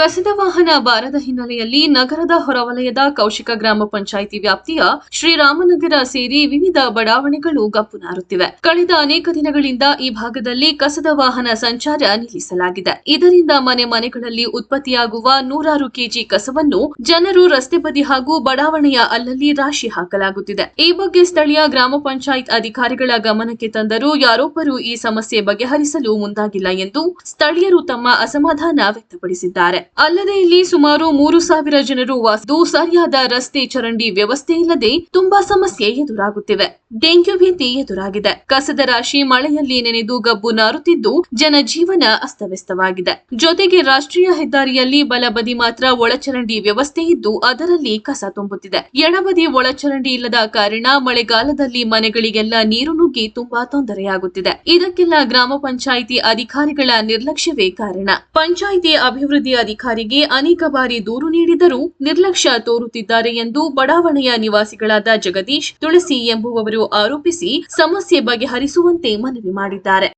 ಕಸದ ವಾಹನ ಬಾರದ ಹಿನ್ನೆಲೆಯಲ್ಲಿ ನಗರದ ಹೊರವಲಯದ ಕೌಶಿಕ ಗ್ರಾಮ ಪಂಚಾಯಿತಿ ವ್ಯಾಪ್ತಿಯ ಶ್ರೀರಾಮನಗರ ಸೇರಿ ವಿವಿಧ ಬಡಾವಣೆಗಳು ಗಪ್ಪು ನಾರುತ್ತಿವೆ ಕಳೆದ ಅನೇಕ ದಿನಗಳಿಂದ ಈ ಭಾಗದಲ್ಲಿ ಕಸದ ವಾಹನ ಸಂಚಾರ ನಿಲ್ಲಿಸಲಾಗಿದೆ. ಇದರಿಂದ ಮನೆ ಮನೆಗಳಲ್ಲಿ ಉತ್ಪತ್ತಿಯಾಗುವ ನೂರಾರು ಕೆಜಿ ಕಸವನ್ನು ಜನರು ರಸ್ತೆ ಬದಿ ಹಾಗೂ ಬಡಾವಣೆಯ ಅಲ್ಲಲ್ಲಿ ರಾಶಿ ಹಾಕಲಾಗುತ್ತಿದೆ. ಈ ಬಗ್ಗೆ ಸ್ಥಳೀಯ ಗ್ರಾಮ ಪಂಚಾಯತ್ ಅಧಿಕಾರಿಗಳ ಗಮನಕ್ಕೆ ತಂದರೂ ಯಾರೊಬ್ಬರೂ ಈ ಸಮಸ್ಯೆ ಬಗೆಹರಿಸಲು ಮುಂದಾಗಿಲ್ಲ ಎಂದು ಸ್ಥಳೀಯರು ತಮ್ಮ ಅಸಮಾಧಾನ ವ್ಯಕ್ತಪಡಿಸಿದ್ದಾರೆ. ಅಲ್ಲದೆ ಇಲ್ಲಿ ಸುಮಾರು ಮೂರು ಸಾವಿರ ಜನರು ವಾಸಿದ್ದು ಸರಿಯಾದ ರಸ್ತೆ ಚರಂಡಿ ವ್ಯವಸ್ಥೆ ಇಲ್ಲದೆ ತುಂಬಾ ಸಮಸ್ಯೆ ಎದುರಾಗುತ್ತಿವೆ. ಡೆಂಗ್ಯೂ ಭೀತಿ ಎದುರಾಗಿದೆ. ಕಸದ ರಾಶಿ ಮಳೆಯಲ್ಲಿ ನೆನೆದು ಗಬ್ಬು ನಾರುತ್ತಿದ್ದು ಜನಜೀವನ ಅಸ್ತವ್ಯಸ್ತವಾಗಿದೆ. ಜೊತೆಗೆ ರಾಷ್ಟ್ರೀಯ ಹೆದ್ದಾರಿಯಲ್ಲಿ ಬಲಬದಿ ಮಾತ್ರ ಒಳಚರಂಡಿ ವ್ಯವಸ್ಥೆ ಇದ್ದು ಅದರಲ್ಲಿ ಕಸ ತುಂಬುತ್ತಿದೆ. ಎಡಬದಿ ಒಳಚರಂಡಿ ಇಲ್ಲದ ಕಾರಣ ಮಳೆಗಾಲದಲ್ಲಿ ಮನೆಗಳಿಗೆಲ್ಲ ನೀರು ನುಗ್ಗಿ ತುಂಬಾ ತೊಂದರೆಯಾಗುತ್ತಿದೆ. ಇದಕ್ಕೆಲ್ಲ ಗ್ರಾಮ ಪಂಚಾಯಿತಿ ಅಧಿಕಾರಿಗಳ ನಿರ್ಲಕ್ಷ್ಯವೇ ಕಾರಣ. ಪಂಚಾಯಿತಿ ಅಭಿವೃದ್ಧಿ ಅಧಿಕಾರಿಗೆ ಅನೇಕ ಬಾರಿ ದೂರು ನೀಡಿದರೂ ನಿರ್ಲಕ್ಷ್ಯ ತೋರುತ್ತಿದ್ದಾರೆ ಎಂದು ಬಡಾವಣೆಯ ನಿವಾಸಿಗಳಾದ ಜಗದೀಶ್ ತುಳಸಿ ಎಂಬುವವರು ಆರೋಪಿಸಿ ಸಮಸ್ಯೆ ಬಗೆಹರಿಸುವಂತೆ ಮನವಿ ಮಾಡಿದ್ದಾರೆ.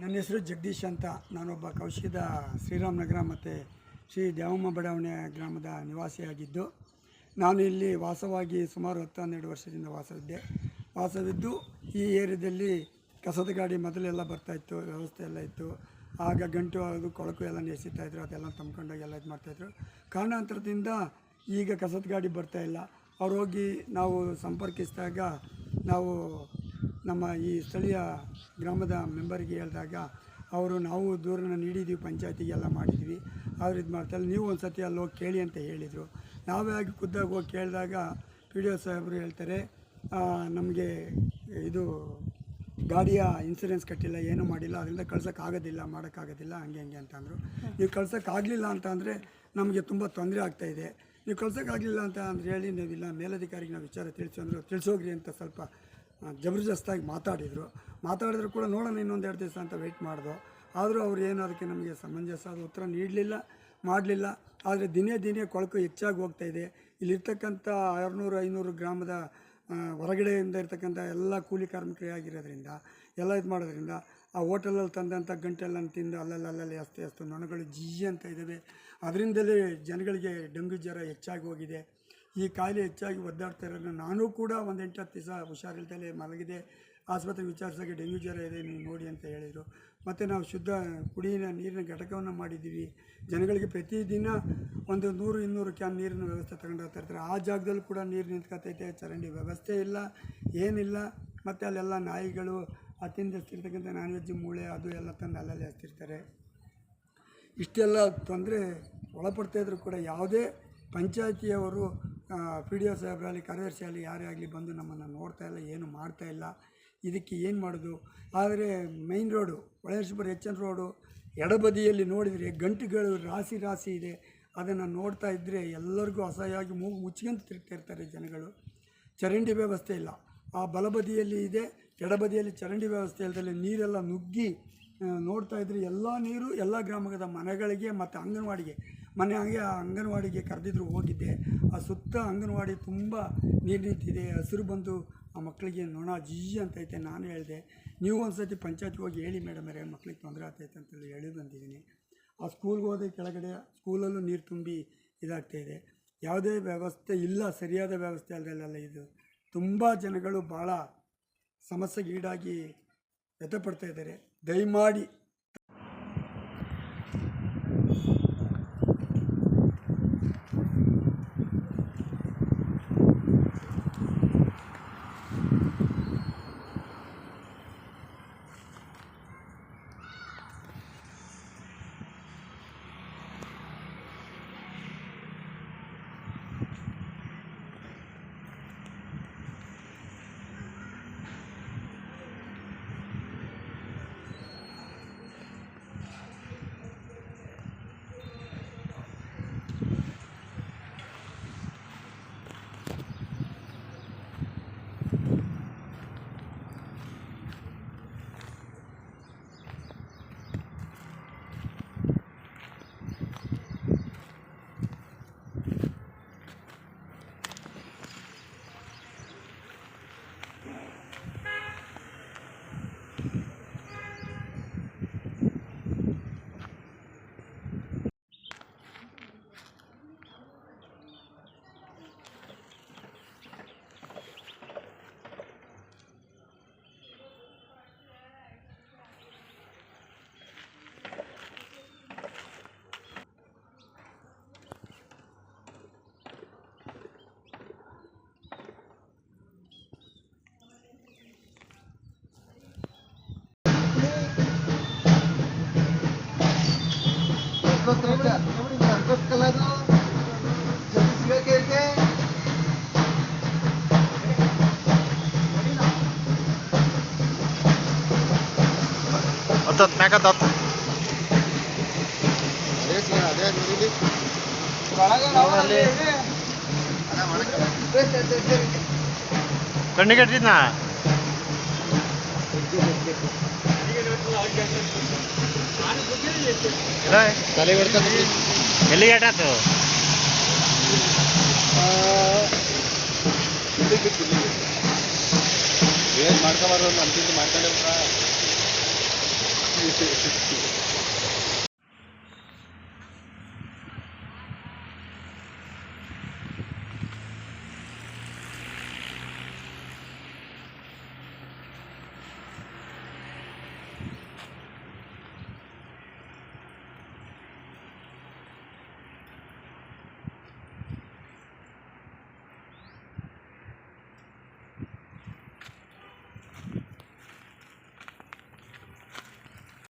ನನ್ನ ಹೆಸರು ಜಗದೀಶ್ ಅಂತ. ನಾನೊಬ್ಬ ಕೌಶಿಕದ ಶ್ರೀರಾಮನಗರ ಮತ್ತು ಶ್ರೀ ದೇವಮ್ಮ ಬಡಾವಣೆ ಗ್ರಾಮದ ನಿವಾಸಿಯಾಗಿದ್ದು ನಾನು ಇಲ್ಲಿ ವಾಸವಾಗಿ ಸುಮಾರು ಹತ್ತು ಹನ್ನೆರಡು ವರ್ಷದಿಂದ ವಾಸವಿದ್ದೆ. ವಾಸವಿದ್ದು ಈ ಏರಿಯಾದಲ್ಲಿ ಕಸದ ಗಾಡಿ ಮೊದಲೆಲ್ಲ ಬರ್ತಾಯಿತ್ತು ವ್ಯವಸ್ಥೆ ಎಲ್ಲ ಇತ್ತು. ಆಗ ಗಂಟು ಅದು ಕೊಳಕು ಎಲ್ಲ ಎಸಿತಾಯಿದ್ರು ಅದೆಲ್ಲ ತಂಬ್ಕೊಂಡೋಗಿ ಎಲ್ಲ ಇದು ಮಾಡ್ತಾಯಿದ್ರು ಕಾರಣಾಂತರದಿಂದ ಈಗ ಕಸದ ಗಾಡಿ ಬರ್ತಾ ಇಲ್ಲ. ಅವ್ರು ಹೋಗಿ ನಾವು ಸಂಪರ್ಕಿಸಿದಾಗ ನಾವು ನಮ್ಮ ಈ ಸ್ಥಳೀಯ ಗ್ರಾಮದ ಮೆಂಬರಿಗೆ ಹೇಳಿದಾಗ ಅವರು ನಾವು ದೂರನ ನೀಡಿದ್ದೀವಿ ಪಂಚಾಯತಿಗೆ ಎಲ್ಲ ಮಾಡಿದ್ವಿ ಅವ್ರು ಇದು ಮಾಡ್ತಾರೆ. ನೀವು ಒಂದು ಸತಿ ಅಲ್ಲಿ ಹೋಗಿ ಕೇಳಿ ಅಂತ ಹೇಳಿದರು. ನಾವೇ ಆಗಿ ಖುದ್ದಾಗಿ ಹೋಗಿ ಕೇಳಿದಾಗ ಪಿ ಡಿ ಒ ಸಾಹೇಬರು ಹೇಳ್ತಾರೆ ನಮಗೆ ಇದು ಗಾಡಿಯ ಇನ್ಸೂರೆನ್ಸ್ ಕಟ್ಟಿಲ್ಲ, ಏನೂ ಮಾಡಿಲ್ಲ, ಅದರಿಂದ ಕಳ್ಸೋಕ್ಕಾಗೋದಿಲ್ಲ ಮಾಡೋಕ್ಕಾಗೋದಿಲ್ಲ ಹಂಗೆ ಹಂಗೆ ಅಂತಂದರು. ನೀವು ಕಳ್ಸೋಕ್ಕಾಗಲಿಲ್ಲ ಅಂತ ಅಂದರೆ ನಮಗೆ ತುಂಬ ತೊಂದರೆ ಆಗ್ತಾಯಿದೆ ನೀವು ಕಳ್ಸೋಕ್ಕಾಗಲಿಲ್ಲ ಅಂತ ಅಂದ್ರೆ ಹೇಳಿ ನೀವು ಇಲ್ಲ ಮೇಲಧಿಕಾರಿಗೆ ನಾವು ವಿಚಾರ ತಿಳಿಸಿ ಅಂದರು ತಿಳಿಸೋಗ್ರಿ ಅಂತ ಸ್ವಲ್ಪ ಜಬರ್ದಸ್ತಾಗಿ ಮಾತಾಡಿದರು. ಮಾತಾಡಿದ್ರು ಕೂಡ ನೋಡೋಣ ಇನ್ನೊಂದು ಎರಡು ದಿವಸ ಅಂತ ವೆಯ್ಟ್ ಮಾಡಿದ್ರು ಆದರೂ ಅವ್ರು ಏನು ಅದಕ್ಕೆ ನಮಗೆ ಸಮಂಜಸ ಉತ್ತರ ನೀಡಲಿಲ್ಲ, ಮಾಡಲಿಲ್ಲ. ಆದರೆ ದಿನೇ ದಿನೇ ಕೊಳಕು ಹೆಚ್ಚಾಗಿ ಹೋಗ್ತಾ ಇದೆ. ಇಲ್ಲಿರ್ತಕ್ಕಂಥ ಆರುನೂರು, ಐನೂರು ಗ್ರಾಮದ ಹೊರಗಡೆಯಿಂದ ಇರ್ತಕ್ಕಂಥ ಎಲ್ಲ ಕೂಲಿ ಕಾರ್ಮಿಕರೇ ಆಗಿರೋದ್ರಿಂದ, ಎಲ್ಲ ಇದು ಮಾಡೋದ್ರಿಂದ ಆ ಹೋಟೆಲಲ್ಲಿ ತಂದಂಥ ಗಂಟೆಲ್ಲ ತಿಂದು ಅಲ್ಲಲ್ಲಿ ಅಲ್ಲಲ್ಲಿ ಅಸ್ತೆ ಅಸ್ತು ನೊಣಗಳು ಜೀ ಅಂತ ಇದ್ದಾವೆ ಅದರಿಂದಲೇ ಜನಗಳಿಗೆ ಡಂಗು ಜ್ವರ ಹೆಚ್ಚಾಗಿ ಹೋಗಿದೆ. ಈ ಕಾಯಿಲೆ ಹೆಚ್ಚಾಗಿ ಒದ್ದಾಡ್ತಾ ಇರೋದನ್ನ ನಾನು ಕೂಡ ಒಂದು ಎಂಟು ಹತ್ತು ದಿವಸ ಹುಷಾರಿಲ್ದಲೇ ಮಲಗಿದೆ. ಆಸ್ಪತ್ರೆ ವಿಚಾರಿಸಿದಾಗ ಡೆಂಗ್ಯೂ ಜ್ವರ ಇದೆ, ನೀವು ನೋಡಿ ಅಂತ ಹೇಳಿದರು. ಮತ್ತು ನಾವು ಶುದ್ಧ ಕುಡಿಯಿನ ನೀರಿನ ಘಟಕವನ್ನು ಮಾಡಿದ್ದೀವಿ. ಜನಗಳಿಗೆ ಪ್ರತಿದಿನ ಒಂದು ನೂರು, ಇನ್ನೂರು ಕ್ಯಾನ್ ನೀರಿನ ವ್ಯವಸ್ಥೆ ತಗೊಂಡು ಹೋಗ್ತಾ ಇರ್ತಾರೆ. ಆ ಜಾಗದಲ್ಲಿ ಕೂಡ ನೀರು ನಿಂತ್ಕೊತೈತೆ, ಚರಂಡಿ ವ್ಯವಸ್ಥೆ ಇಲ್ಲ, ಏನಿಲ್ಲ. ಮತ್ತು ಅಲ್ಲೆಲ್ಲ ನಾಯಿಗಳು ಅತ್ತಿಂದ ಹಚ್ಚಿರ್ತಕ್ಕಂಥ ನಾನ್ ವೆಜ್ ಮೂಳೆ, ಅದು ಎಲ್ಲ ತಂದು ಅಲ್ಲಲ್ಲಿ ಹಚ್ತಿರ್ತಾರೆ ಇಷ್ಟೆಲ್ಲ ತೊಂದರೆ ಒಳಪಡ್ತಾಯಿದ್ರು ಕೂಡ ಯಾವುದೇ ಪಂಚಾಯತಿಯವರು ಪಿ ಡಿ ಒ ಸಾಹೇಬರಾಗಲಿ ಕಾರ್ಯದರ್ಶಿ ಆಗಲಿ ಯಾರೇ ಆಗಲಿ ಬಂದು ನಮ್ಮನ್ನು ನೋಡ್ತಾ ಇಲ್ಲ, ಏನು ಮಾಡ್ತಾ ಇಲ್ಲ, ಇದಕ್ಕೆ ಏನು ಮಾಡೋದು? ಆದರೆ ಮೈನ್ ರೋಡು ಒಳೇಶ್ವರ ಎಚ್ ಎನ್ ರೋಡು ಎಡಬದಿಯಲ್ಲಿ ನೋಡಿದರೆ ಗಂಟುಗಳು ರಾಶಿ ರಾಶಿ ಇದೆ. ಅದನ್ನು ನೋಡ್ತಾ ಇದ್ದರೆ ಎಲ್ಲರಿಗೂ ಅಸಹ್ಯವಾಗಿ ಮೂಗು ಮುಚ್ಕೊಂತ ತಿರುಗ್ತಾ ಇರ್ತಾರೆ ಜನಗಳು. ಚರಂಡಿ ವ್ಯವಸ್ಥೆ ಇಲ್ಲ. ಆ ಬಲಬದಿಯಲ್ಲಿ ಇದೆ, ಎಡಬದಿಯಲ್ಲಿ ಚರಂಡಿ ವ್ಯವಸ್ಥೆ ಇಲ್ಲದಲ್ಲಿ ನೀರೆಲ್ಲ ನುಗ್ಗಿ ನೋಡ್ತಾ ಇದ್ದರೆ ಎಲ್ಲ ನೀರು ಎಲ್ಲ ಗ್ರಾಮದ ಮನೆಗಳಿಗೆ ಮತ್ತು ಅಂಗನವಾಡಿಗೆ ಮನೆ ಹಾಗೆ ಅಂಗನವಾಡಿಗೆ ಕರೆದಿದ್ರು, ಹೋಗಿದ್ದೆ. ಆ ಸುತ್ತ ಅಂಗನವಾಡಿ ತುಂಬ ನೀರು ನಿಂತಿದೆ. ಹಸಿರು ಬಂದು ಆ ಮಕ್ಕಳಿಗೆ ನೊಣ ಅಂತ ಅಂತೈತೆ ನಾನು ಹೇಳಿದೆ. ನೀವು ಒಂದು ಸತಿ ಪಂಚಾಯತ್ಗೆ ಹೋಗಿ ಹೇಳಿ ಮೇಡಮ್ ಅವರೇ, ಮಕ್ಳಿಗೆ ತೊಂದರೆ ಆಗ್ತೈತೆ ಅಂತೇಳಿ ಹೇಳಿ ಬಂದಿದ್ದೀನಿ. ಆ ಸ್ಕೂಲ್ಗೆ ಹೋದ ಕೆಳಗಡೆ ಸ್ಕೂಲಲ್ಲೂ ನೀರು ತುಂಬಿ ಇದಾಗ್ತಾಯಿದೆ ಯಾವುದೇ ವ್ಯವಸ್ಥೆ ಇಲ್ಲ, ಸರಿಯಾದ ವ್ಯವಸ್ಥೆ ಅಲ್ಲದಲ್ಲ ಇದು. ತುಂಬ ಜನಗಳು ಭಾಳ ಸಮಸ್ಯೆಗೀಡಾಗಿ ವ್ಯಥಪಡ್ತಾ ಇದ್ದಾರೆ. ದಯಮಾಡಿ ಹತ್ತತ್ತು ಮ್ಯಾಕ ಹತ್ತು ಕಣ್ಣಿಗೆ ಇಟ್ಟಿದ್ನಾ ತಲೆ ಹೊಡ್ಕೊಂಡು ಎಲ್ಲಿಗೆ ಏಟಾತು ಏನ್ ಮಾಡ್ಕೊಬಾರ್ದು ಅಂತಿದ್ದು ಮಾಡ್ಕೊಂಡೆ すいません。